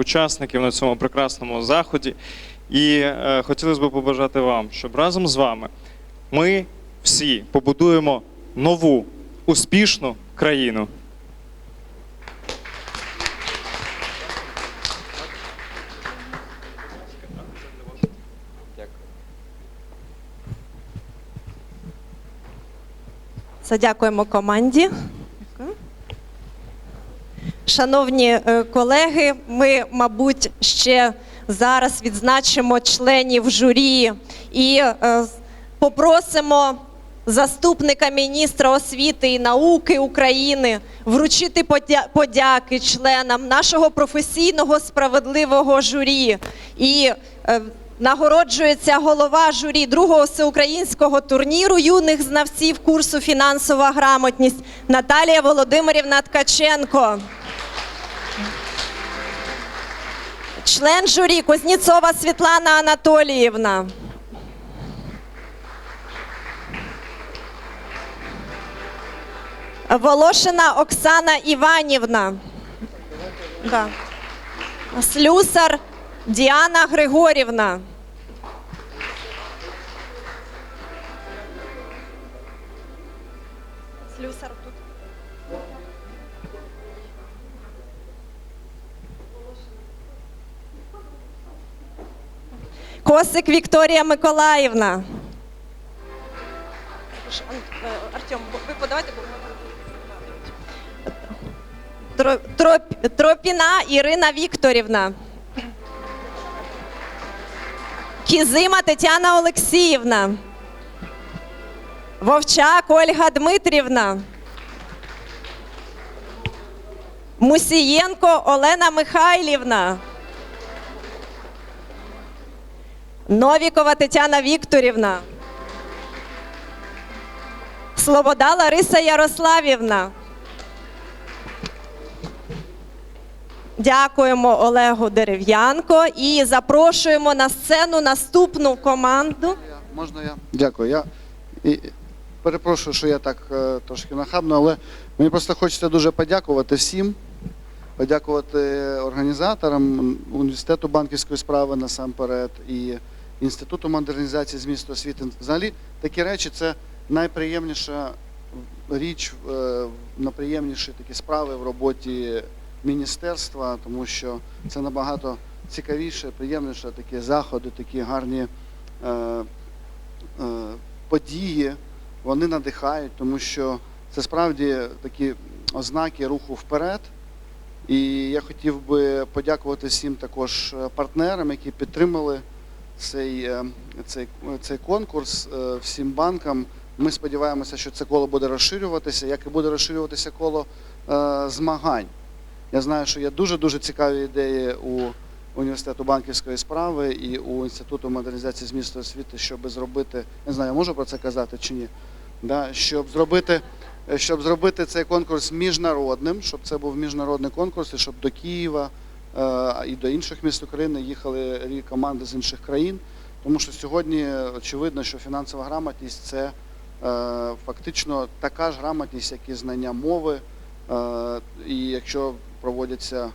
учасників на цьому прекрасному заході. І е, хотілося б побажати вам, щоб разом з вами ми всі побудуємо нову успішну країну. Задякуємо команді. Шановні е, колеги, ми, мабуть, ще зараз відзначимо членів журі і е, попросимо заступника міністра освіти і науки України вручити подя- подяки членам нашого професійного справедливого журі. І е, нагороджується голова журі другого всеукраїнського турніру юних знавців курсу фінансова грамотність Наталія Володимирівна Ткаченко. Член журі Кузнєцова Світлана Анатоліївна. Волошина Оксана Іванівна. Да. Слюсар Діана Григорівна. Слюсар Косик Вікторія Миколаївна. Артем, ви подавайте. Тро- Троп- Тропіна Ірина Вікторівна. Кізима Тетяна Олексіївна. Вовчак Ольга Дмитрівна. Мусієнко Олена Михайлівна. Новікова Тетяна Вікторівна. Слобода Лариса Ярославівна. Дякуємо Олегу Дерев'янко і запрошуємо на сцену наступну команду. Можна я? Дякую. Я і, перепрошую, що я так е, трошки нахабно, але мені просто хочеться дуже подякувати всім, подякувати організаторам університету банківської справи насамперед і Інституту модернізації змісту освіти. Взагалі такі речі це найприємніша річ, е, найприємніші такі справи в роботі міністерства, тому що це набагато цікавіше, приємніше такі заходи, такі гарні. е, е, події, вони надихають, тому що це справді такі ознаки руху вперед. І я хотів би подякувати всім також партнерам, які підтримали цей, е, цей, цей конкурс, е, всім банкам. Ми сподіваємося, що це коло буде розширюватися, як і буде розширюватися коло е, змагань. Я знаю, що є дуже-дуже цікаві ідеї у університету банківської справи і у інституту модернізації змісту освіти, щоб зробити, не знаю, можу про це казати чи ні, да, щоб зробити. Щоб зробити цей конкурс міжнародним, щоб це був міжнародний конкурс, і щоб до Києва і до інших міст України їхали команди з інших країн. Тому що сьогодні очевидно, що фінансова грамотність це е, фактично така ж грамотність, як і знання мови. Е, і якщо проводяться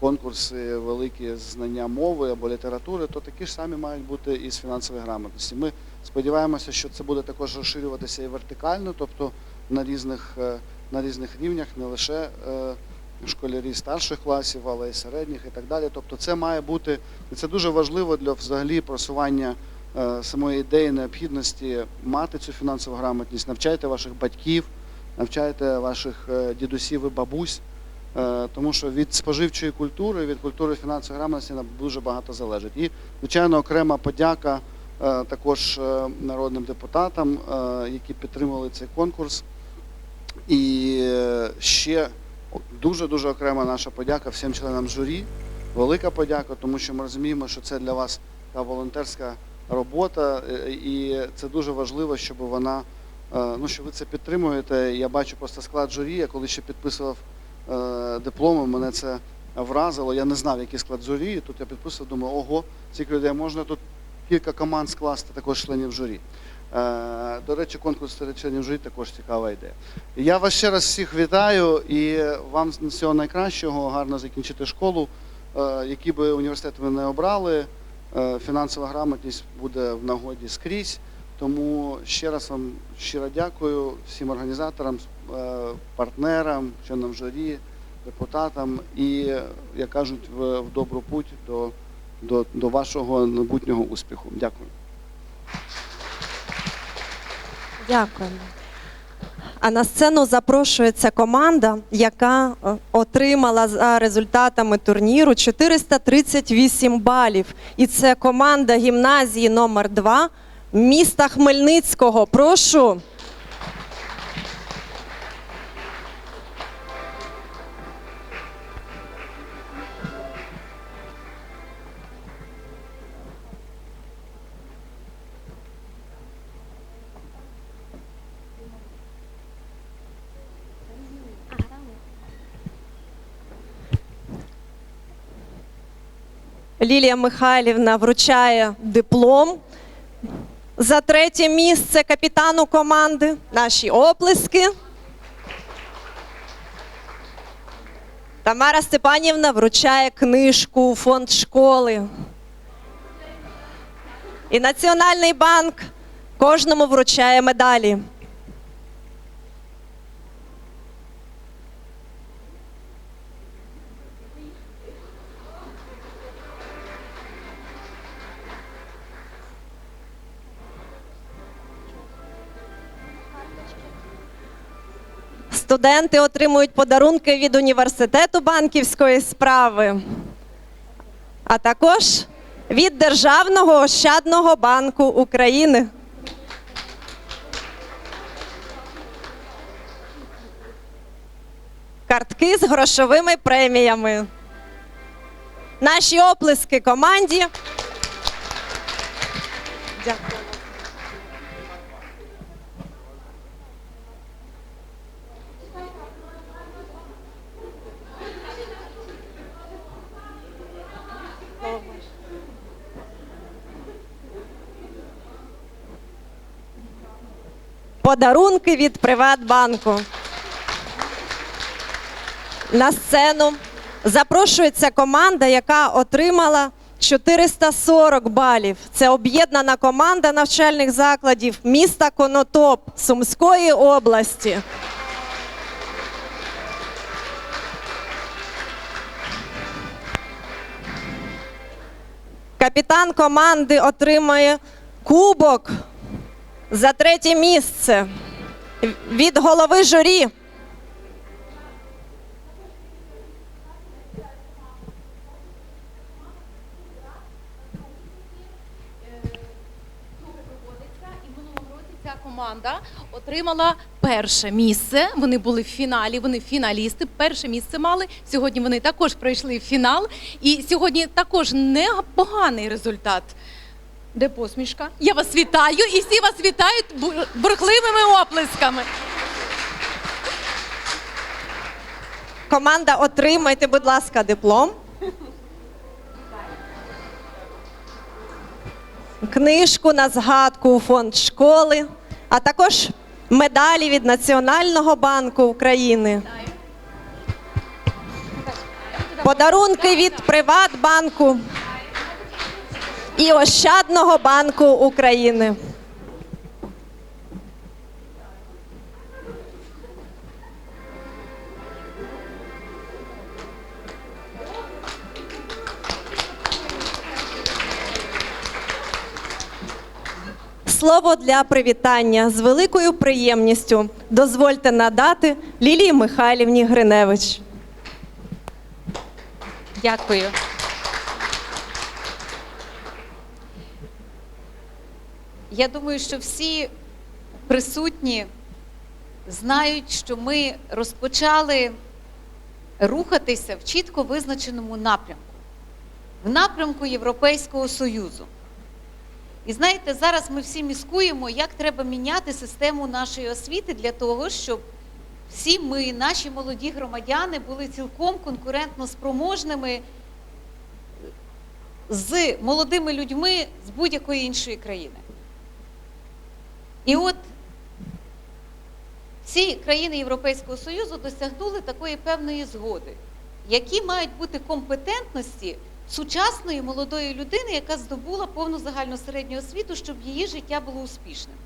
конкурси великі з знання мови або літератури, то такі ж самі мають бути і з фінансової грамотності. Ми сподіваємося, що це буде також розширюватися і вертикально, тобто на різних, е, на різних рівнях, не лише е, школярі старших класів, але й середніх і так далі. Тобто це має бути, і це дуже важливо для взагалі просування е, самої ідеї необхідності мати цю фінансову грамотність. Навчайте ваших батьків, навчайте ваших е, дідусів і бабусь. Е, Тому що від споживчої культури, від культури фінансової грамотності нам дуже багато залежить. І, звичайно, окрема подяка також народним депутатам, які підтримали цей конкурс. І е, ще дуже-дуже окрема наша подяка всім членам журі. Велика подяка, тому що ми розуміємо, що це для вас та волонтерська робота, е, і це дуже важливо, щоб вона, е, ну що ви це підтримуєте. Я бачу просто склад журі. Я коли ще підписував е, дипломи, мене це вразило. Я не знав, який склад журі. Тут я підписував, думаю, ого, скільки людей можна тут кілька команд скласти також членів журі. Е, До речі, конкурс серед членів журі також цікава ідея. Я вас ще раз всіх вітаю і вам всього найкращого, гарно закінчити школу, е, які би університети ви не обрали, е, фінансова грамотність буде в нагоді скрізь. Тому ще раз вам щиро дякую всім організаторам, партнерам, членам журі, депутатам і, як кажуть, в добру путь до, до, до вашого майбутнього успіху. Дякую. Дякуємо. А на сцену запрошується команда, яка е, отримала за результатами турніру 438 балів. І це команда гімназії номер 2 міста Хмельницького. Прошу. Лілія Михайлівна вручає диплом за третє місце капітану команди. Наші оплески. Тамара Степанівна вручає книжку у фонд школи. І Національний банк кожному вручає медалі. Студенти отримують подарунки від університету банківської справи, а також від Державного ощадного банку України. Картки з грошовими преміями. Наші оплески команді. Дякую. Подарунки від Приватбанку. На сцену запрошується команда, яка отримала 440 балів. Це об'єднана команда навчальних закладів міста Конотоп Сумської області. Капітан команди отримає кубок за третє місце від голови журі. команда отримала перше місце. Вони були в фіналі, вони фіналісти. Перше місце мали. Сьогодні вони також пройшли в фінал. І сьогодні також непоганий результат. Де посмішка? Я вас вітаю, і всі вас вітають бурхливими оплесками. Команда, отримайте, будь ласка, диплом. Книжку на згадку у фонд школи, а також медалі від Національного банку України. Подарунки від Приватбанку і Ощадного банку України. Слово для привітання з великою приємністю дозвольте надати Лілії Михайлівні Гриневич. Дякую. Я думаю, що всі присутні знають, що ми розпочали рухатися в чітко визначеному напрямку, в напрямку Європейського Союзу. І знаєте, зараз ми всі міскуємо, як треба міняти систему нашої освіти для того, щоб всі ми, наші молоді громадяни, були цілком конкурентно спроможними з молодими людьми з будь-якої іншої країни. І от всі країни Європейського Союзу досягнули такої певної згоди, які мають бути компетентності сучасної молодої людини, яка здобула повну загальну середню освіту, щоб її життя було успішним.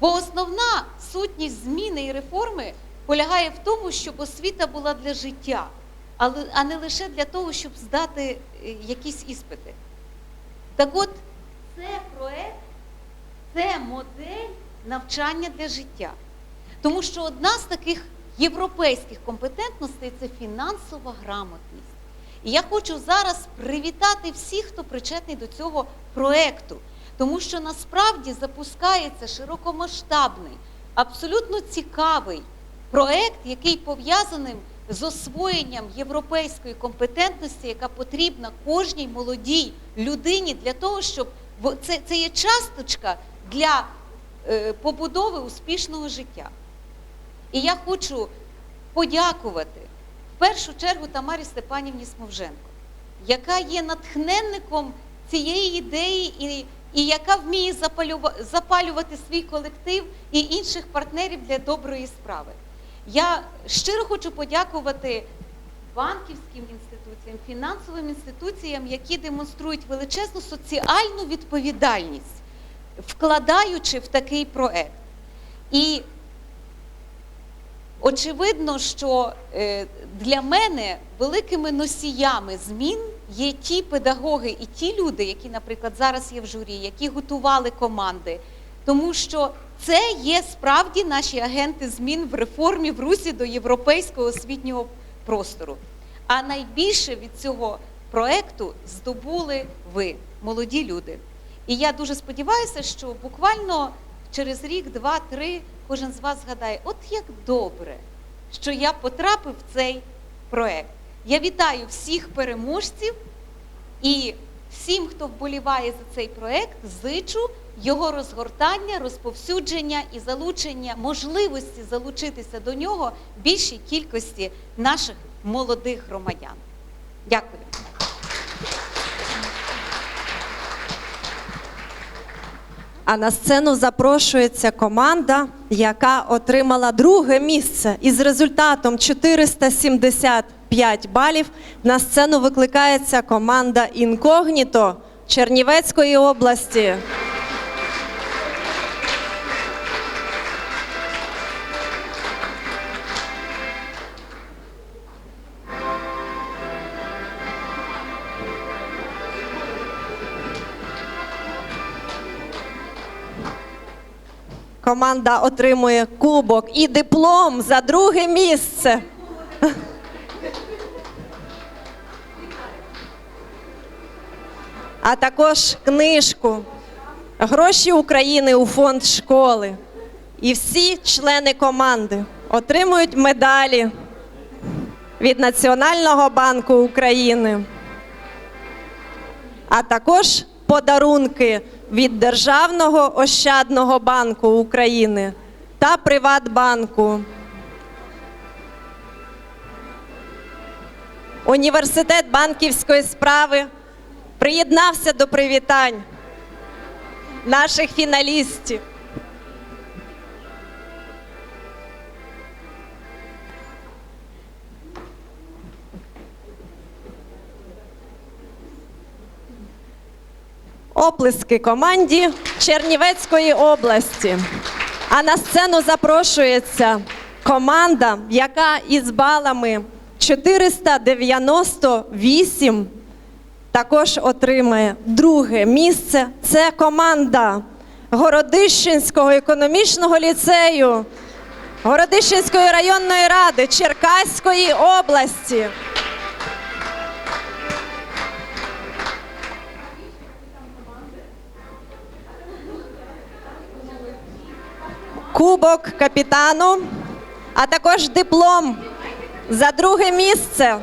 Бо основна сутність зміни і реформи полягає в тому, щоб освіта була для життя, а не лише для того, щоб здати е, якісь іспити. Так от, це проект, це модель навчання для життя. Тому що одна з таких європейських компетентностей це фінансова грамотність. І я хочу зараз привітати всіх, хто причетний до цього проекту, тому що насправді запускається широкомасштабний, абсолютно цікавий проект, який пов'язаний з освоєнням європейської компетентності, яка потрібна кожній молодій людині для того, щоб це, це є часточка для е, побудови успішного життя. І я хочу подякувати в першу чергу Тамарі Степанівні Смовженко, яка є натхненником цієї ідеї і, і яка вміє запалювати свій колектив і інших партнерів для доброї справи. Я щиро хочу подякувати банківським інституціям, фінансовим інституціям, які демонструють величезну соціальну відповідальність, вкладаючи в такий проект. І очевидно, що е, для мене великими носіями змін є ті педагоги і ті люди, які, наприклад, зараз є в журі, які готували команди. Тому що це є справді наші агенти змін в реформі в русі до європейського освітнього простору. А найбільше від цього проекту здобули ви, молоді люди. І я дуже сподіваюся, що буквально через рік, два, три кожен з вас згадає, от як добре, що я потрапив в цей проект. Я вітаю всіх переможців і всім, хто вболіває за цей проект, зичу його розгортання, розповсюдження і залучення можливості залучитися до нього більшій кількості наших молодих громадян. Дякую. А на сцену запрошується команда, яка отримала друге місце із результатом 475 балів. На сцену викликається команда Інкогніто Чернівецької області. Команда отримує кубок і диплом за друге місце. А також книжку Гроші України у фонд школи. І всі члени команди отримують медалі від Національного банку України а також подарунки від Державного ощадного банку України та Приватбанку. Університет банківської справи приєднався до привітань наших фіналістів. Оплески команді Чернівецької області. А на сцену запрошується команда, яка із балами 498 також отримає друге місце. Це команда Городищенського економічного ліцею Городищенської районної ради Черкаської області. Кубок капітану, а також диплом за друге місце.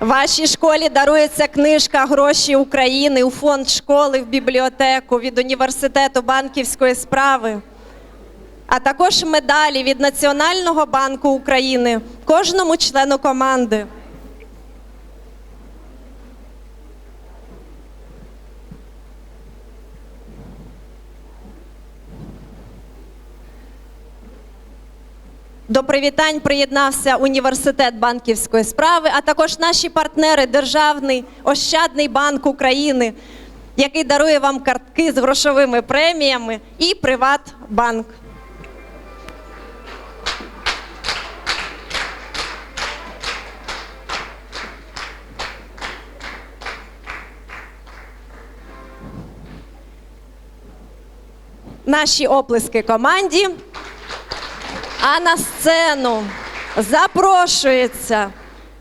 Вашій школі дарується книжка Гроші України у фонд школи в бібліотеку від університету банківської справи, а також медалі від Національного банку України кожному члену команди. До привітань приєднався університет банківської справи, а також наші партнери Державний Ощадний банк України, який дарує вам картки з грошовими преміями, і Приватбанк. Наші оплески команді. А на сцену запрошується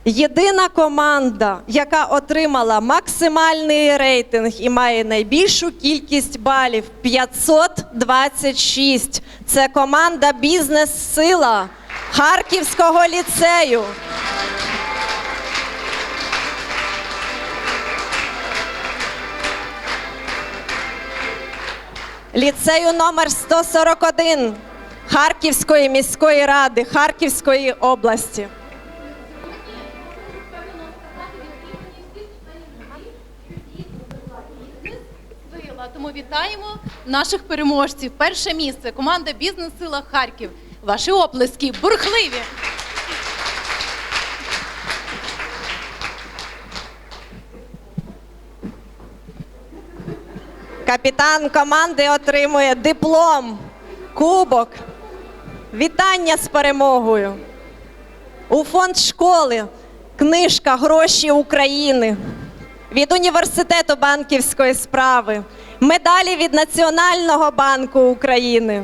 єдина команда, яка отримала максимальний рейтинг і має найбільшу кількість балів 526. Це команда Бізнес-сила Харківського ліцею. Ліцею номер 141 Харківської міської ради Харківської області. Тому вітаємо наших переможців. Перше місце команда Бізнес-сила Харків. Ваші оплески бурхливі. Капітан команди отримує диплом, кубок. Вітання з перемогою. У фонд школи книжка Гроші України від університету банківської справи, медалі від Національного банку України.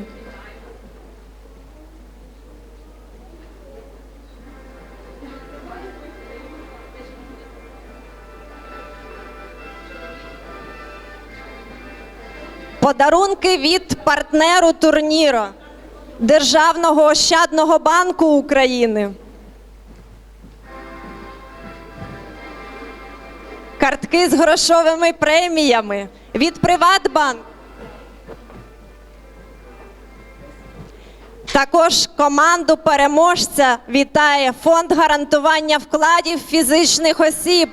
Подарунки від партнеру турніру Державного ощадного банку України. Картки з грошовими преміями від Приватбанк. Також команду переможця вітає фонд гарантування вкладів фізичних осіб.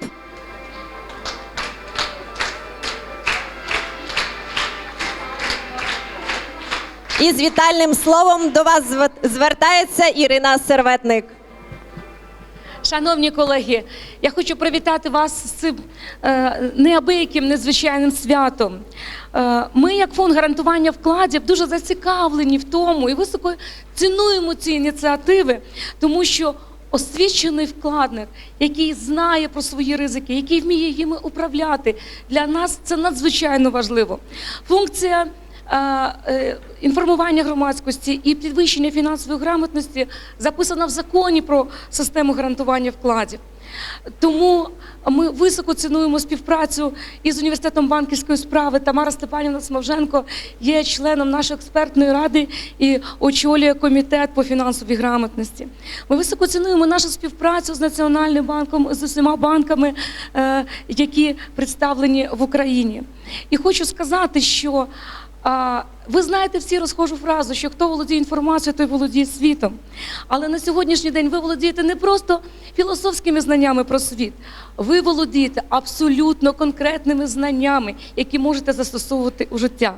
І з вітальним словом до вас зв- звертається Ірина Серветник. Шановні колеги, я хочу привітати вас з цим е, неабияким незвичайним святом. Е, ми, як фонд гарантування вкладів, дуже зацікавлені в тому і високо цінуємо ці ініціативи, тому що освічений вкладник, який знає про свої ризики, який вміє їми управляти, для нас це надзвичайно важливо. Функція інформування громадськості і підвищення фінансової грамотності записана в законі про систему гарантування вкладів. Тому ми високо цінуємо співпрацю із університетом банківської справи. Тамара Степанівна Смовженко є членом нашої експертної ради і очолює комітет по фінансовій грамотності. Ми високо цінуємо нашу співпрацю з Національним банком, з усіма банками, е, які представлені в Україні. І хочу сказати, що ви знаєте всі розхожу фразу, що хто володіє інформацією, той володіє світом. Але на сьогоднішній день ви володієте не просто філософськими знаннями про світ, ви володієте абсолютно конкретними знаннями, які можете застосовувати у життя.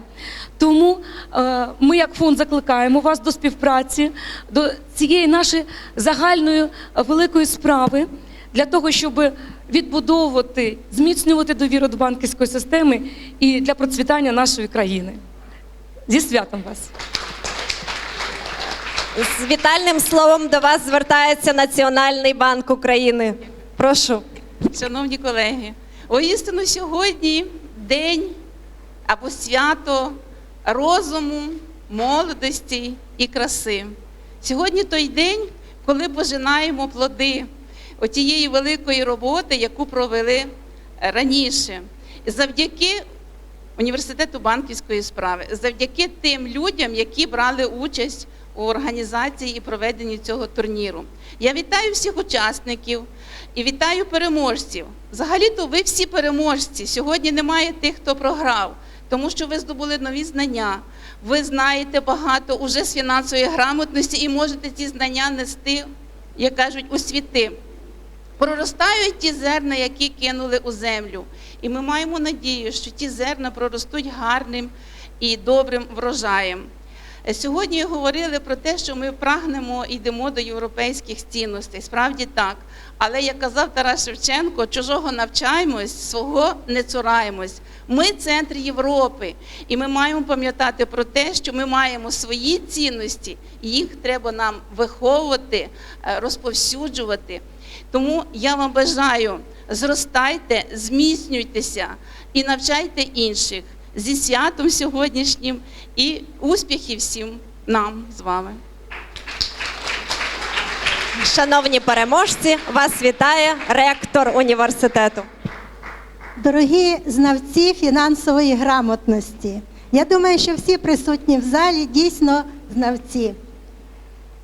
Тому е, ми, як фонд, закликаємо вас до співпраці, до цієї нашої загальної великої справи для того, щоб відбудовувати, зміцнювати довіру до банківської системи і для процвітання нашої країни. Зі святом вас! З вітальним словом до вас звертається Національний банк України. Прошу. Шановні колеги, воістину сьогодні день або свято розуму, молодості і краси. Сьогодні той день, коли пожинаємо плоди отієї великої роботи, яку провели раніше. Завдяки університету банківської справи, завдяки тим людям, які брали участь у організації і проведенні цього турніру. Я вітаю всіх учасників і вітаю переможців. Взагалі-то ви всі переможці. Сьогодні немає тих, хто програв, тому що ви здобули нові знання. Ви знаєте багато уже з фінансової грамотності і можете ці знання нести, як кажуть, у світи. Проростають ті зерна, які кинули у землю. І ми маємо надію, що ті зерна проростуть гарним і добрим врожаєм. Е, Сьогодні говорили про те, що ми прагнемо йдемо до європейських цінностей. Справді так. Але як казав Тарас Шевченко, чужого навчаємось, свого не цураємось. Ми центр Європи, і ми маємо пам'ятати про те, що ми маємо свої цінності, і їх треба нам виховувати, е, розповсюджувати. Тому я вам бажаю, зростайте, зміцнюйтеся і навчайте інших зі святом сьогоднішнім і успіхів всім нам з вами. Шановні переможці, вас вітає ректор університету. Дорогі знавці фінансової грамотності, я думаю, що всі присутні в залі дійсно знавці.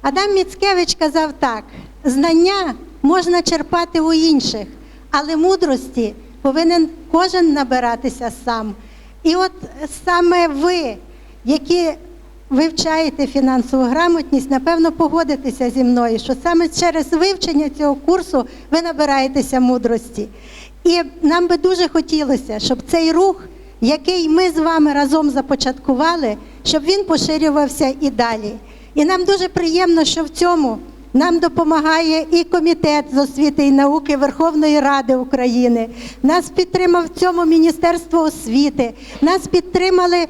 Адам Міцкевич казав так: знання можна черпати у інших, але мудрості повинен кожен набиратися сам. І от саме ви, які вивчаєте фінансову грамотність, напевно, погодитеся зі мною, що саме через вивчення цього курсу ви набираєтеся мудрості. І нам би дуже хотілося, щоб цей рух, який ми з вами разом започаткували, щоб він поширювався і далі. І нам дуже приємно, що в цьому нам допомагає і комітет з освіти і науки Верховної Ради України. Нас підтримав в цьому Міністерство освіти, нас підтримали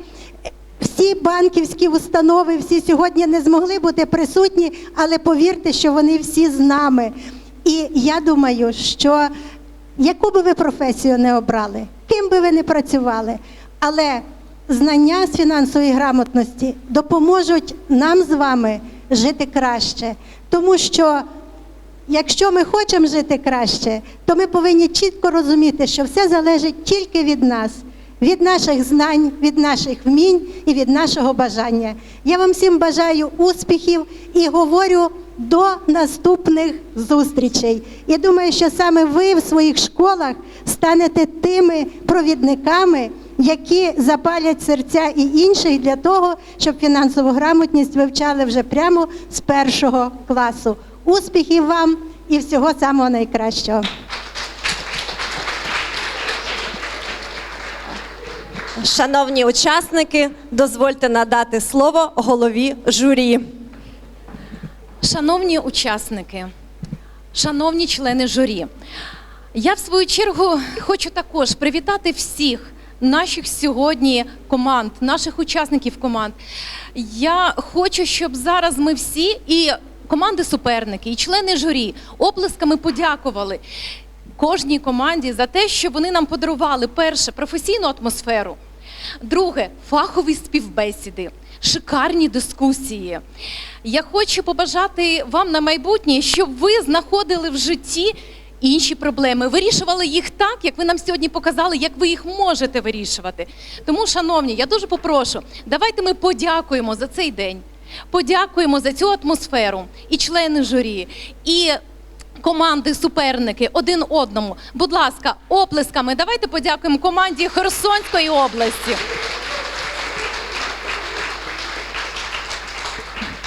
всі банківські установи, всі сьогодні не змогли бути присутні, але повірте, що вони всі з нами. І я думаю, що яку би ви професію не обрали, ким би ви не працювали, але знання з фінансової грамотності допоможуть нам з вами жити краще, тому що Якщо ми хочемо жити краще, то ми повинні чітко розуміти, що все залежить тільки від нас, від наших знань, від наших вмінь і від нашого бажання. Я вам всім бажаю успіхів і говорю до наступних зустрічей. І думаю, що саме ви в своїх школах станете тими провідниками, які запалять серця і інших для того, щоб фінансову грамотність вивчали вже прямо з першого класу. Успіхів вам і всього самого найкращого. Шановні учасники, дозвольте надати слово голові журі. Шановні учасники, шановні члени журі, я в свою чергу хочу також привітати всіх наших сьогодні команд, наших учасників команд. Я хочу, щоб зараз ми всі і команди суперники, і члени журі оплесками подякували кожній команді за те, що вони нам подарували перше професійну атмосферу. Друге фахові співбесіди, шикарні дискусії. Я хочу побажати вам на майбутнє, щоб ви знаходили в житті інші проблеми, вирішували їх так, як ви нам сьогодні показали, як ви їх можете вирішувати. Тому, шановні, я дуже попрошу, давайте ми подякуємо за цей день, подякуємо за цю атмосферу і члени журі, і команди, суперники один одному. Будь ласка, оплесками. Давайте подякуємо команді Херсонської області.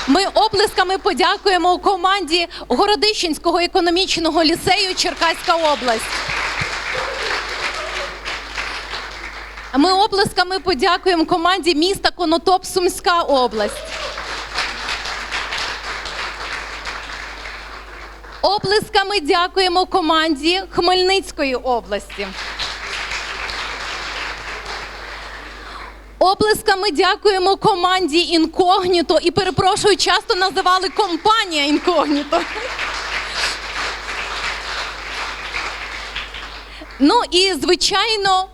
Ми оплесками подякуємо команді Городищенського економічного ліцею Черкаська область. Ми оплесками подякуємо команді міста Конотоп Сумська область. Оплесками дякуємо команді Хмельницької області. Оплесками дякуємо команді Інкогніто і перепрошую, часто називали компанія Інкогніто. Ну і звичайно,